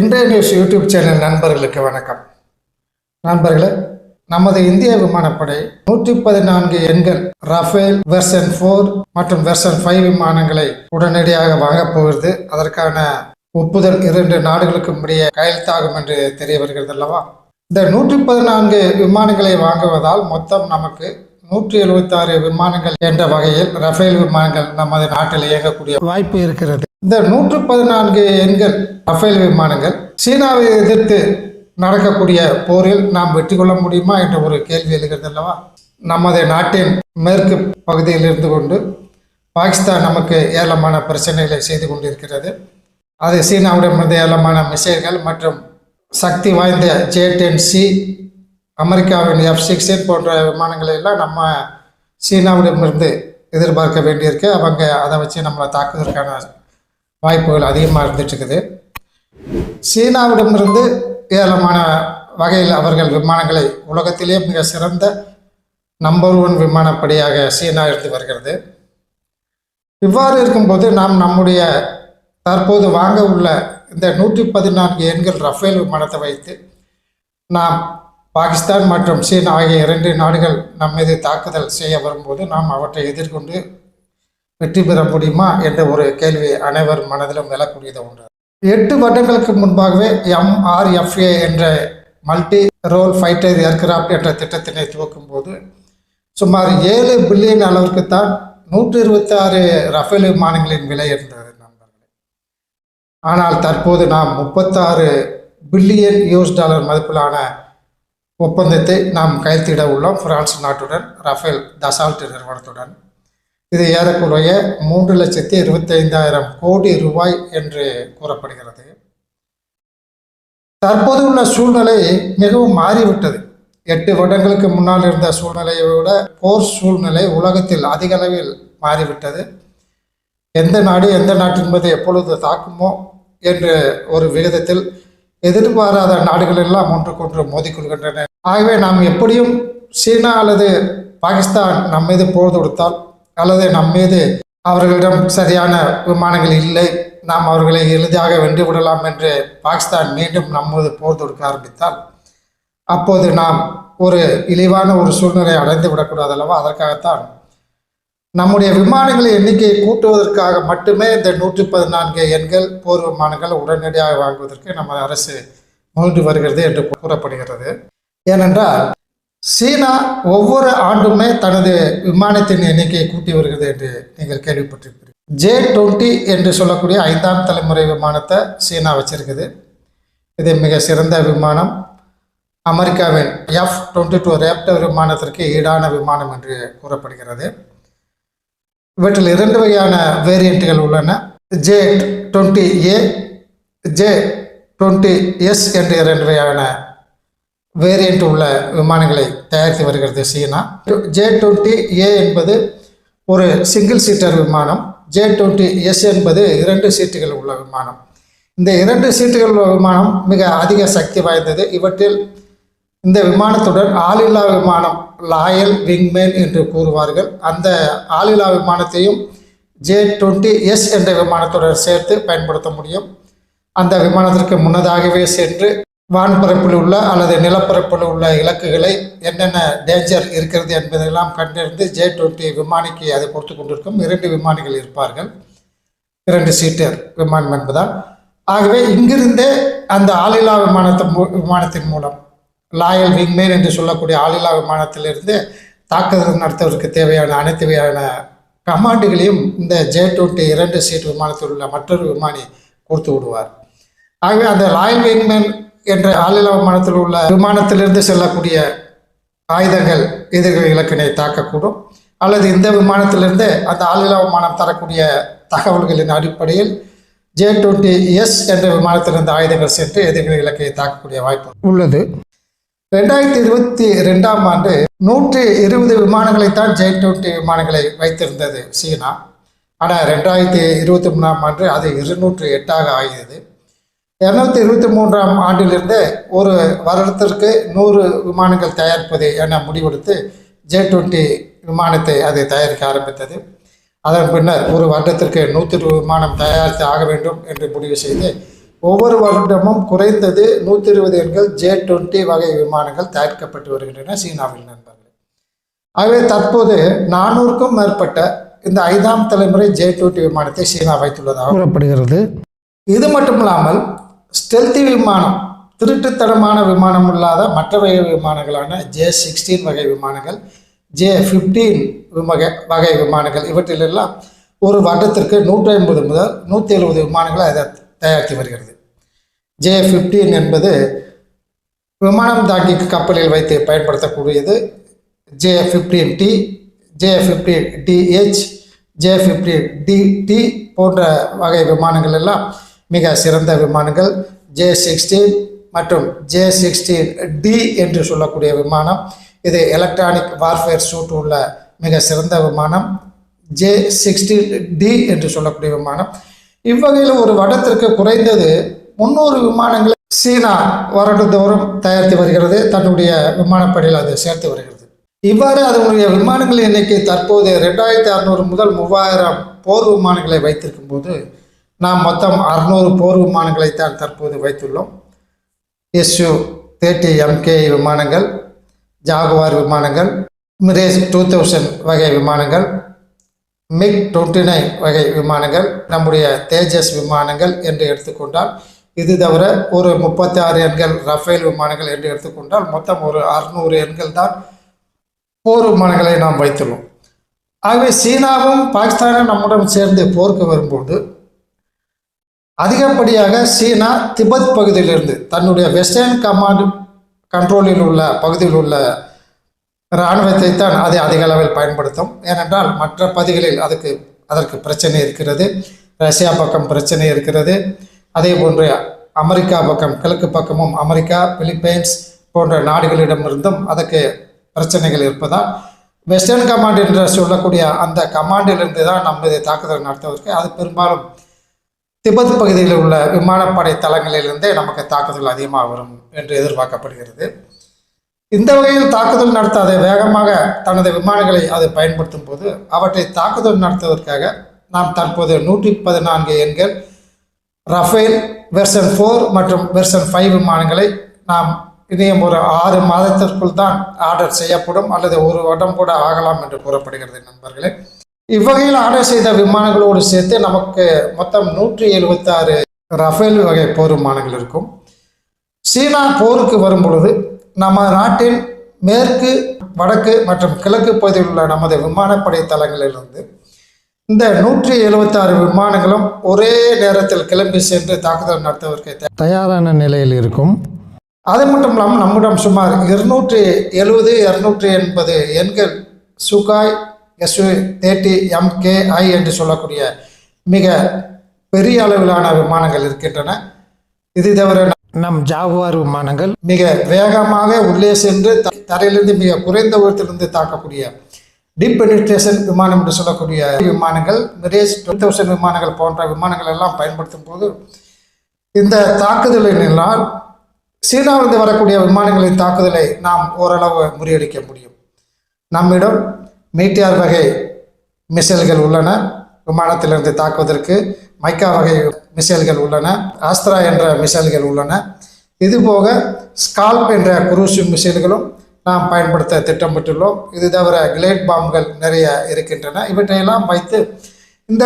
இன்றைய news YouTube channel நண்பர்களுக்கு வணக்கம். நண்பர்களே நமது இந்திய விமானப்படை நூற்றி பதினான்கு எண்கள் ரஃபேல் வெர்சன் ஃபோர் மற்றும் வெர்சன் ஃபைவ் விமானங்களை உடனடியாக வாங்கப் போகிறது. அதற்கான ஒப்புதல் இரண்டு நாடுகளுக்கும் இடையே கையெழுத்தாகும் என்று தெரிய வருகிறது அல்லவா? இந்த நூற்றி பதினான்கு விமானங்களை வாங்குவதால் மொத்தம் நமக்கு நூற்றி எழுபத்தாறு விமானங்கள் என்ற வகையில் ரஃபேல் விமானங்கள் நமது நாட்டில் இயங்கக்கூடிய வாய்ப்பு இருக்கிறது. இந்த நூற்று பதினான்கு எண்கள் ரஃபேல் விமானங்கள் சீனாவை எதிர்த்து நடக்கக்கூடிய போரில் நாம் வெற்றி கொள்ள முடியுமா என்ற ஒரு கேள்வி எழுகிறது அல்லவா? நமது நாட்டின் மேற்கு பகுதியில் இருந்து கொண்டு பாகிஸ்தான் நமக்கு ஏராளமான பிரச்சனைகளை செய்து கொண்டிருக்கிறது. அது சீனாவிடமிருந்து ஏராளமான மிசைல்கள் மற்றும் சக்தி வாய்ந்த ஜே டென் சி அமெரிக்காவின் எஃப் சிக்ஸ்டீன் போன்ற விமானங்களை எல்லாம் நம்ம சீனாவிடமிருந்து எதிர்பார்க்க வேண்டியிருக்கு. அவங்க அதை வச்சு நம்மளை தாக்குவதற்கான வாய்ப்புகள் அதிகமாக இருந்துட்டுருக்குது சீனாவிடமிருந்து ஏராளமான வகையில் அவர்கள் விமானங்களை உலகத்திலே மிக சிறந்த நம்பர் ஒன் விமானப்படியாக சீனா இருந்து வருகிறது. இவ்வாறு இருக்கும்போது நாம் நம்முடைய தற்போது வாங்க உள்ள இந்த நூற்றி பதினான்கு எண்கள் ரஃபேல் விமானத்தை வைத்து நாம் பாகிஸ்தான் மற்றும் சீனா ஆகிய இரண்டு நாடுகள் நம் மீது தாக்குதல் செய்ய வரும்போது நாம் அவற்றை எதிர்கொண்டு வெற்றி பெற முடியுமா என்ற ஒரு கேள்வி அனைவர் மனதிலும் எழக்கூடியது ஒன்று. எட்டு வருடங்களுக்கு முன்பாகவே எம்ஆர்எஃப்ஏ என்ற மல்டி ரோல் ஃபைட்டர் ஏர்கிராஃப்ட் என்ற திட்டத்தினை துவக்கும் போது சுமார் ஏழு பில்லியன் அளவிற்கு தான் நூற்றி இருபத்தி ஆறு ரஃபேல் விமானங்களின் விலை இருந்தது நண்பர்களே. ஆனால் தற்போது நாம் முப்பத்தாறு பில்லியன் யூஎஸ் டாலர் மதிப்பிலான ஒப்பந்தத்தை நாம் கையெழுத்திட உள்ளோம். பிரான்ஸ் நாட்டுடன் ரஃபேல் தசால்ட் நிறுவனத்துடன். இது ஏறக்குறைய மூன்று லட்சத்தி இருபத்தைந்தாயிரம் கோடி ரூபாய் என்று கூறப்படுகிறது. தற்போது உள்ள சூழ்நிலை மிகவும் மாறிவிட்டது. எட்டு வருடங்களுக்கு முன்னால் இருந்த சூழ்நிலையை விட போர் சூழ்நிலை உலகத்தில் அதிக அளவில் மாறிவிட்டது. எந்த நாடு எந்த நாட்டின் மீது எப்பொழுது தாக்குமோ என்று ஒரு விகிதத்தில் எதிர்பாராத நாடுகள் எல்லாம் ஒன்றுக்கொன்று மோதிக்கொள்கின்றன. ஆகவே நாம் எப்படியும் சீனா அல்லது பாகிஸ்தான் நம் மீது போர் தொடுத்தால் அல்லது நம் மீது அவர்களிடம் சரியான விமானங்கள் இல்லை நாம் அவர்களை எளிதாக வென்று விடலாம் என்று பாகிஸ்தான் மீண்டும் நம்மோடு போர் தொடுக்க ஆரம்பித்தால் அப்போது நாம் ஒரு இழிவான ஒரு சூழ்நிலை அடைந்து விடக்கூடாது அல்லவா? அதற்காகத்தான் நம்முடைய விமானங்களின் எண்ணிக்கையை கூட்டுவதற்காக மட்டுமே இந்த நூற்றி பதினான்கு எண்கள் போர் விமானங்கள் உடனடியாக வாங்குவதற்கு நமது அரசு முயன்று வருகிறது என்று கூறப்படுகிறது. ஏனென்றால் சீனா ஒவ்வொரு ஆண்டுமே தனது விமானத்தின் எண்ணிக்கையை கூட்டி வருகிறது என்று நீங்கள் கேள்விப்பட்டிருப்பீர்கள் ஜே டுவெண்ட்டி என்று சொல்லக்கூடிய ஐந்தாம் தலைமுறை விமானத்தை சீனா வச்சிருக்குது. இது மிக சிறந்த விமானம். அமெரிக்காவின் எஃப் டுவெண்ட்டி டூ ரேப்டர் விமானத்திற்கு ஈடான விமானம் என்று கூறப்படுகிறது. இவற்றில் இரண்டு வகையான வேரியண்ட்டுகள் உள்ளன. J twenty A J twenty S என்ற இரண்டு வகையான வேரியண்ட் உள்ள விமானங்களை தயாரித்து வருகிறது சீனா. ஜே டுவெண்ட்டி ஏ என்பது ஒரு சிங்கிள் சீட்டர் விமானம். ஜே டுவெண்ட்டி எஸ் என்பது இரண்டு சீட்டுகள் உள்ள விமானம். இந்த இரண்டு சீட்டுகள் உள்ள விமானம் மிக அதிக சக்தி வாய்ந்தது. இவற்றில் இந்த விமானத்துடன் ஆளில்லா விமானம் லாயல் விங்மேன் என்று கூறுவார்கள். அந்த ஆளில்லா விமானத்தையும் ஜே டுவெண்ட்டி எஸ் என்ற விமானத்துடன் சேர்த்து பயன்படுத்த முடியும். அந்த விமானத்திற்கு முன்னதாகவே சென்று வான்பரப்பில் உள்ள அல்லது நிலப்பரப்பில் உள்ள இலக்குகளை என்னென்ன டேஞ்சர் இருக்கிறது என்பதெல்லாம் கண்டறிந்து ஜே டுவெண்ட்டி விமானிக்கு அதை கொடுத்து கொண்டிருக்கும். இரண்டு விமானிகள் இருப்பார்கள். இரண்டு சீட்டர் விமானம் என்பதால். ஆகவே இங்கிருந்தே அந்த ஆளில்லா விமானத்தை விமானத்தின் மூலம் லாயல் விங்மேன் என்று சொல்லக்கூடிய ஆளில்லா விமானத்திலிருந்து தாக்குதல் நடத்துவதற்கு தேவையான அனைத்து வகையான கமாண்டுகளையும் இந்த ஜே டுவெண்ட்டி இரண்டு சீட் விமானத்தில் உள்ள மற்றொரு விமானி கொடுத்து விடுவார். ஆகவே அந்த லாயல் விங்மேன் என்ற ஆளில்லா விமானத்தில் உள்ள விமானத்திலிருந்து செல்லக்கூடிய ஆயுதங்கள் எதிர்கள் இலக்கினை தாக்கக்கூடும். அல்லது இந்த விமானத்திலிருந்து அந்த ஆளில்லா விமானம் தரக்கூடிய தகவல்களின் அடிப்படையில் ஜே டுவெண்ட்டி எஸ் என்ற விமானத்திலிருந்து ஆயுதங்கள் சென்று எதிர்கள் இலக்கையை தாக்கக்கூடிய வாய்ப்பு உள்ளது. ரெண்டாயிரத்தி இருபத்தி ரெண்டாம் ஆண்டு நூற்றி இருபது விமானங்களைத்தான் ஜே டுவெண்ட்டி விமானங்களை வைத்திருந்தது சீனா. ஆனால் ரெண்டாயிரத்தி இருபத்தி மூணாம் ஆண்டு அது இருநூற்று எட்டாக ஆகியது. இரநூத்தி இருபத்தி மூன்றாம் ஆண்டிலிருந்து ஒரு வருடத்திற்கு நூறு விமானங்கள் தயாரிப்பது என முடிவெடுத்து ஜே டுவெண்ட்டி விமானத்தை அது தயாரிக்க ஆரம்பித்தது. அதன் பின்னர் ஒரு வருடத்திற்கு நூற்றி இருபது விமானம் தயாரித்து ஆக வேண்டும் என்று முடிவு செய்து ஒவ்வொரு வருடமும் குறைந்தது நூற்றி இருபது எண்கள் ஜே டுவெண்ட்டி வகை விமானங்கள் தயாரிக்கப்பட்டு வருகின்றன சீனாவில் நண்பர்கள். ஆகவே தற்போது நானூறுக்கும் மேற்பட்ட இந்த ஐந்தாம் தலைமுறை ஜே டுவெண்ட்டி விமானத்தை சீனா வைத்துள்ளதாக கூறப்படுகிறது. இது மட்டும் இல்லாமல் ஸ்டெல்தி விமானம் திருட்டுத்தனமான விமானம் இல்லாத மற்ற வகை விமானங்களான ஜே சிக்ஸ்டீன் வகை விமானங்கள் ஜே ஃபிஃப்டீன் வகை வகை விமானங்கள். இவற்றிலெல்லாம் ஒரு வருடத்திற்கு நூற்றி ஐம்பது முதல் நூற்றி எழுபது விமானங்களை அதை தயாரித்து வருகிறது. ஜே ஃபிஃப்டீன் என்பது விமானம் தாக்கி கப்பலில் வைத்து பயன்படுத்தக்கூடியது. J fifteen D J fifteen DH J fifteen DD போன்ற வகை விமானங்கள் எல்லாம் மிக சிறந்த விமானங்கள் ஜே சிக்ஸ்டீன் மற்றும் ஜே சிக்ஸ்டீன் டி என்று சொல்லக்கூடிய விமானம். இது எலக்ட்ரானிக் வார்ஃபேர் சூட் உள்ள மிக சிறந்த விமானம். ஜே சிக்ஸ்டீன் டி என்று சொல்லக்கூடிய விமானம். இவ்வகையில் ஒரு வடத்திற்கு குறைந்தது முந்நூறு விமானங்களை சீனா வருடந்தோறும் தயாரித்து வருகிறது. தன்னுடைய விமானப்படையில் அதை சேர்த்து வருகிறது. இவ்வாறு அதனுடைய விமானங்களின் எண்ணிக்கை தற்போது ரெண்டாயிரத்தி அறநூறு முதல் மூவாயிரம் போர் விமானங்களை வைத்திருக்கும் போது நாம் மொத்தம் அறுநூறு போர் விமானங்களை தான் தற்போது வைத்துள்ளோம். எஸ்யூ தேர்ட்டி எம்கே விமானங்கள் ஜாகுவார் விமானங்கள் மிரேஜ் டூ தௌசண்ட் வகை விமானங்கள் மிக் டுவெண்ட்டி நைன் வகை விமானங்கள் நம்முடைய தேஜஸ் விமானங்கள் என்று எடுத்துக்கொண்டால் இது தவிர ஒரு முப்பத்தி ஆறு எண்கள் ரஃபேல் விமானங்கள் என்று எடுத்துக்கொண்டால் மொத்தம் ஒரு அறுநூறு எண்கள் தான் போர் விமானங்களை நாம் வைத்துள்ளோம். ஆகவே சீனாவும் பாகிஸ்தானும் நம்முடன் சேர்ந்து போருக்கு வரும்போது அதிகப்படியாக சீனா திபெத் பகுதியிலிருந்து தன்னுடைய வெஸ்டர்ன் கமாண்ட் கண்ட்ரோலில் உள்ள பகுதியில் உள்ள இராணுவத்தை தான் அதை அதிக அளவில் பயன்படுத்தும். ஏனென்றால் மற்ற பகுதிகளில் அதுக்கு அதற்கு பிரச்சனை இருக்கிறது. ரஷ்யா பக்கம் பிரச்சனை இருக்கிறது. அதே போன்று அமெரிக்கா பக்கம் கிழக்கு பக்கமும் அமெரிக்கா பிலிப்பைன்ஸ் போன்ற நாடுகளிடமிருந்தும் அதற்கு பிரச்சனைகள் இருப்பதால் வெஸ்டர்ன் கமாண்ட் என்று சொல்லக்கூடிய அந்த கமாண்டிலிருந்து தான் நம்ம இதை தாக்குதல் நடத்துவதற்கு அது பெரும்பாலும் திபெத் பகுதியில் உள்ள விமானப்படை தளங்களிலிருந்தே நமக்கு தாக்குதல் அதிகமாக வரும் என்று எதிர்பார்க்கப்படுகிறது. இந்த வகையில் தாக்குதல் நடத்த அதை வேகமாக தனது விமானங்களை அது பயன்படுத்தும் போது அவற்றை தாக்குதல் நடத்துவதற்காக நாம் தற்போது நூற்றி பதினான்கு எண்கள் ரஃபேல் வெர்சன் ஃபோர் மற்றும் வெர்சன் ஃபைவ் விமானங்களை நாம் இனியும் ஒரு ஆறு மாதத்திற்குள் தான் ஆர்டர் செய்யப்படும் அல்லது ஒரு வருடம் கூட ஆகலாம் என்று கூறப்படுகிறது நண்பர்களே. இவ்வகையில் ஆர்டர் செய்த விமானங்களோடு சேர்த்து நமக்கு மொத்தம் நூற்றி எழுபத்தாறு ரஃபேல் வகை போர் விமானங்கள் இருக்கும். சீனா போருக்கு வரும் பொழுது நம்ம நாட்டின் மேற்கு வடக்கு மற்றும் கிழக்கு பகுதியில் உள்ள நமது விமானப்படை தளங்களிலிருந்து இந்த நூற்றி எழுபத்தாறு விமானங்களும் ஒரே நேரத்தில் கிளம்பி சென்று தாக்குதல் நடத்துவதற்கு தயாரான நிலையில் இருக்கும். அது மட்டும் இல்லாமல் நம்மிடம் சுமார் இருநூற்றி எழுபது இரநூற்றி எண்பது எண்கள் சுகாய் எஸ்யூ தேர்ட்டி எம்கேஐ என்று சொல்லக்கூடிய மிக பெரிய அளவிலான விமானங்கள் இருக்கின்றன. இது தவிர நம் ஜாகுவார் விமானங்கள் மிக வேகமாக உள்ளே சென்று தரையிலிருந்து மிக குறைந்த உயரத்திலிருந்து தாக்கக்கூடிய டீப் பெனிட்ரேஷன் விமானம் என்று சொல்லக்கூடிய விமானங்கள் மிரேஜ் டூ தௌசண்ட் விமானங்கள் போன்ற விமானங்கள் எல்லாம் பயன்படுத்தும் போது இந்த தாக்குதலினால் சீனாவிலிருந்து வரக்கூடிய விமானங்களின் தாக்குதலை நாம் ஓரளவு முறியடிக்க முடியும். நம்மிடம் மீட்டியார் வகை மிசைல்கள் உள்ளன. விமானத்திலிருந்து தாக்குவதற்கு மைக்கா வகை மிசைல்கள் உள்ளன. ஆஸ்திரா என்ற மிசைல்கள் உள்ளன. இதுபோக ஸ்கால்ப் என்ற குரூஸ் மிசைல்களும் நாம் பயன்படுத்த திட்டமிட்டுள்ளோம். இது தவிர கிளேட் பாம்புகள் நிறைய இருக்கின்றன. இவற்றையெல்லாம் வைத்து இந்த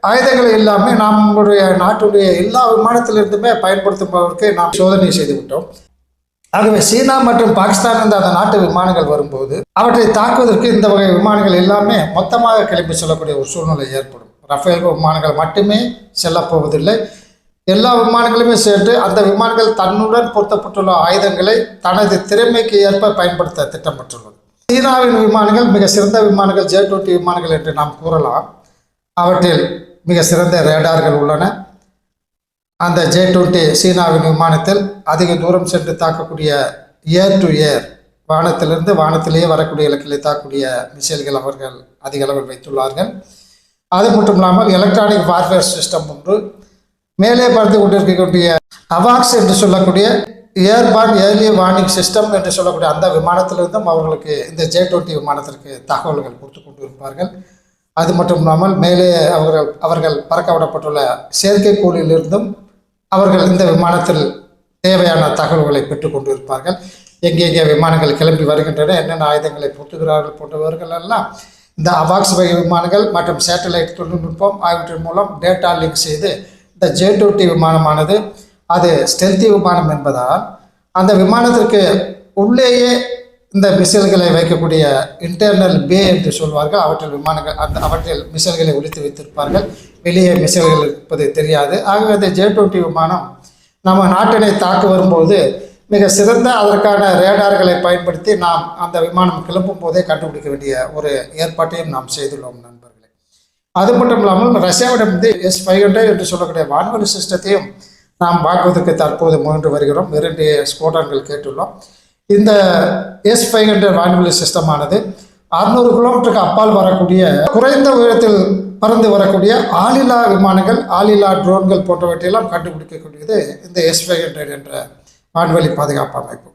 ஆயுதங்கள் எல்லாமே நம்முடைய நாட்டுடைய எல்லா விமானத்திலிருந்துமே பயன்படுத்துபவருக்கு நாம் சோதனை செய்துவிட்டோம். ஆகவே சீனா மற்றும் பாகிஸ்தான் இருந்த அந்த நாட்டு விமானங்கள் வரும்போது அவற்றை தாக்குவதற்கு இந்த வகை விமானங்கள் எல்லாமே மொத்தமாக கிளம்பி செல்லக்கூடிய ஒரு சூழ்நிலை ஏற்படும். ரஃபேல் விமானங்கள் மட்டுமே செல்லப்போவதில்லை எல்லா விமானங்களுமே சேர்ந்து அந்த விமானங்கள் தன்னுடன் பொருத்தப்பட்டுள்ள ஆயுதங்களை தனது திறமைக்கு ஏற்ப பயன்படுத்த திட்டமிட்டுள்ளது. சீனாவின் விமானங்கள் மிக சிறந்த விமானங்கள் ஜே டுவெண்ட்டி விமானங்கள் என்று நாம் கூறலாம். அவற்றில் மிக சிறந்த ரேடார்கள் உள்ளன. அந்த ஜே டுவெண்ட்டி சீனாவின் விமானத்தில் அதிக தூரம் சென்று தாக்கக்கூடிய ஏர் டு ஏர் வானத்திலிருந்து வானத்திலேயே வரக்கூடிய இலக்கிலே தாக்கக்கூடிய மிசைல்கள் அவர்கள் அதிக அளவில் வைத்துள்ளார்கள். அது மட்டும் இல்லாமல் எலக்ட்ரானிக் வார்ஃபேர் சிஸ்டம் ஒன்று. மேலே பறந்து கொண்டிருக்கக்கூடிய அவாக்ஸ் என்று சொல்லக்கூடிய ஏர்பான் ஏர்லி வார்னிங் சிஸ்டம் என்று சொல்லக்கூடிய அந்த விமானத்திலிருந்தும் அவர்களுக்கு இந்த ஜே டுவெண்ட்டி விமானத்திற்கு தகவல்கள் கொடுத்து கொண்டு இருப்பார்கள் அது மட்டும் இல்லாமல் மேலே அவர்கள் அவர்கள் பறக்க விடப்பட்டுள்ள செயற்கைக்கோளிலிருந்தும் அவர்கள் இந்த விமானத்தில் தேவையான தகவல்களை பெற்றுக்கொண்டு இருப்பார்கள் எங்கெங்கே விமானங்கள் கிளம்பி வருகின்றன என்னென்ன ஆயுதங்களை பொருத்துகிறார்கள் போன்றவர்கள் எல்லாம் இந்த அபாக்ஸ் வகை விமானங்கள் மற்றும் சேட்டலைட் தொழில்நுட்பம் ஆகியவற்றின் மூலம் டேட்டா லிங்க் செய்து இந்த ஜே டூட்டி விமானமானது அது ஸ்டெல்தி விமானம் என்பதால் அந்த விமானத்திற்கு உள்ளேயே இந்த மிசைல்களை வைக்கக்கூடிய இன்டர்னல் பே என்று சொல்வார்கள். அவற்றில் விமானங்கள் அந்த அவற்றில் மிசைல்களை ஒழித்து வைத்திருப்பார்கள். வெளியே மிசைல்கள் இருப்பது தெரியாது. ஆகவே இந்த ஜே டுவெண்ட்டி விமானம் நம்ம நாட்டினை தாக்க வரும்போது மிக சிறந்த அதற்கான ரேடார்களை பயன்படுத்தி நாம் அந்த விமானம் கிளம்பும் போதே கண்டுபிடிக்க வேண்டிய ஒரு ஏற்பாட்டையும் நாம் செய்துள்ளோம் நண்பர்களே. அது மட்டும் இல்லாமல் ரஷ்யாவிடம் வந்து எஸ் ஃபைவ் ஹண்ட்ரட் என்று சொல்லக்கூடிய வான்வெளி சிஸ்டத்தையும் நாம் வாங்குவதற்கு தற்போது முயன்று வருகிறோம். இரண்டு ஸ்போட்டன்கள் கேட்டுள்ளோம். இந்த எஸ் ஃபைவ் ஹண்ட்ரட் வான்வெளி சிஸ்டமானது அறுநூறு கிலோமீட்டருக்கு அப்பால் வரக்கூடிய குறைந்த உயரத்தில் பறந்து வரக்கூடிய ஆளில்லா விமானங்கள் ஆளில்லா ட்ரோன்கள் போன்றவற்றையெல்லாம் கண்டுபிடிக்கக்கூடியது இந்த எஸ் ஹண்ட்ரட் என்ற வான்வெளி பாதுகாப்பு அமைப்பு.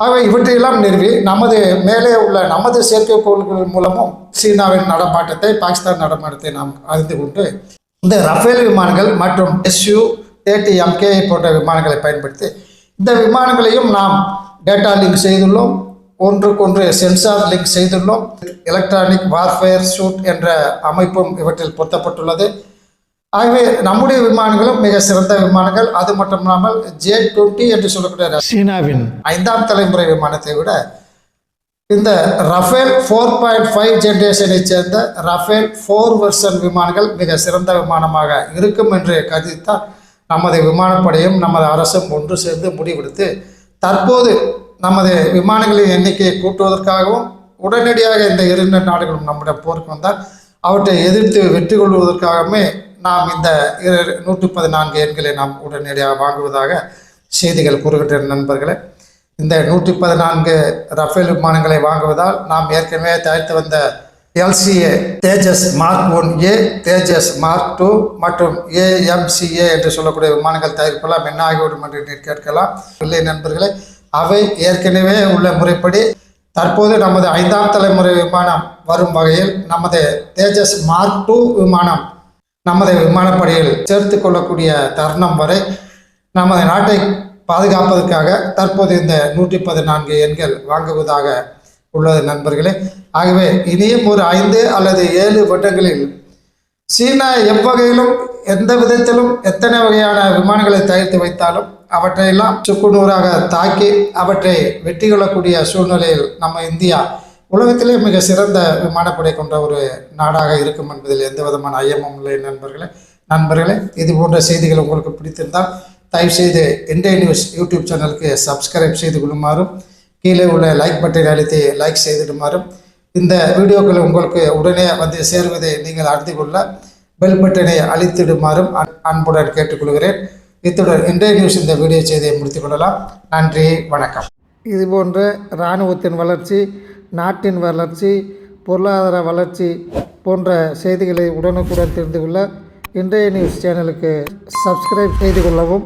ஆகவே இவற்றையெல்லாம் நிறுவி நமது மேலே உள்ள நமது செயற்கைக்கோள்கள் மூலமும் சீனாவின் நடமாட்டத்தை பாகிஸ்தான் நடமாட்டத்தை நாம் அறிந்து கொண்டு இந்த ரஃபேல் விமானங்கள் மற்றும் எஸ்யூ ஏடிஎம்கே எம்கே போன்ற விமானங்களை பயன்படுத்தி இந்த விமானங்களையும் நாம் டேட்டா லிங்க் செய்துள்ளோம். ஒன்றுக்கொன்று சென்சார் லிங்க் செய்துள்ளோம். எலக்ட்ரானிக் வார்ஃபேர் சூட் என்ற அமைப்பும் இவற்றில் பொருத்தப்பட்டுள்ளது. ஆகவே நம்முடைய விமானங்களும் மிக சிறந்த விமானங்கள். அது மட்டும் இல்லாமல் ஜே டுவெண்ட்டி என்று சொல்லக்கூடிய சீனாவின் ஐந்தாம் தலைமுறை விமானத்தை விட இந்த ரஃபேல் ஃபோர் பாயிண்ட் ஃபைவ் ஜென்ரேஷனை சேர்ந்த ரஃபேல் ஃபோர் வெர்சன் விமானங்கள் மிக சிறந்த விமானமாக இருக்கும் என்று கருதித்தான். நமது விமானப்படையும் நமது அரசும் ஒன்று சேர்ந்து முடிவெடுத்து தற்போது நமது விமானங்களின் எண்ணிக்கையை கூட்டுவதற்காகவும் உடனடியாக இந்த இரண்டு நாடுகளும் நம்முடைய போருக்கு வந்தால் அவற்றை எதிர்த்து வெற்றி கொள்வதற்காகவுமே நாம் இந்த இரு நூற்றி பதினான்கு எண்களை நாம் உடனடியாக வாங்குவதாக செய்திகள் கூறுகின்ற நண்பர்களே. இந்த நூற்றி பதினான்கு ரஃபேல் விமானங்களை வாங்குவதால் நாம் ஏற்கனவே தயாரித்து வந்த LCA Tejas mark one A Tejas mark two மற்றும் ஏஎம்சிஏ என்று சொல்லக்கூடிய விமானங்கள் தயாரிப்பெல்லாம் என்ன ஆகிவிடும் என்று நீர் கேட்கலாம். இல்லை நண்பர்களே அவை ஏற்கனவே உள்ள முறைப்படி தற்போது நமது ஐந்தாம் தலைமுறை விமானம் வரும் வகையில் நமது தேஜஸ் மார்க் டூ விமானம் நமது விமானப்படையில் சேர்த்து கொள்ளக்கூடிய தருணம் வரை நமது நாட்டை பாதுகாப்பதற்காக தற்போது இந்த நூற்றி பதினான்கு எண்கள் வாங்குவதாக உள்ளது நண்பர்களே. ஆகவே இனியும் ஒரு ஐந்து அல்லது ஏழு வருடங்களில் சீனா எவ்வகையிலும் எந்த விதத்திலும் எத்தனை வகையான விமானங்களை தயாரித்து வைத்தாலும் அவற்றையெல்லாம் சுக்குநூறாக தாக்கி அவற்றை வெற்றி கொள்ளக்கூடிய சூழ்நிலையில் நம்ம இந்தியா உலகத்திலே மிக சிறந்த விமானப்படை கொண்ட ஒரு நாடாக இருக்கும் என்பதில் எந்த விதமான ஐயமும் இல்லை நண்பர்களே. நண்பர்களே இது போன்ற செய்திகள் உங்களுக்கு பிடித்திருந்தால் தயவுசெய்து இந்திய நியூஸ் யூடியூப் சேனலுக்கு சப்ஸ்கிரைப் செய்து கொள்ளுமாறும் கீழே உள்ள லைக் பட்டனை அழுத்தி லைக் செய்திடுமாறும். இந்த வீடியோக்கள் உங்களுக்கு உடனே வந்து சேருவதை நீங்கள் அறிந்து கொள்ள பெல் பட்டனை அழித்திடுமாறும் அன்- அன்புடன் கேட்டுக்கொள்கிறேன். இத்துடன் இன்றைய நியூஸ் இந்த வீடியோ செய்தியை முடித்துக் கொள்ளலாம். நன்றி வணக்கம். இதுபோன்ற இராணுவத்தின் வளர்ச்சி நாட்டின் வளர்ச்சி பொருளாதார வளர்ச்சி போன்ற செய்திகளை உடனுக்குடன் தெரிந்து கொள்ள இன்றைய நியூஸ் சேனலுக்கு சப்ஸ்கிரைப் செய்து கொள்ளவும்.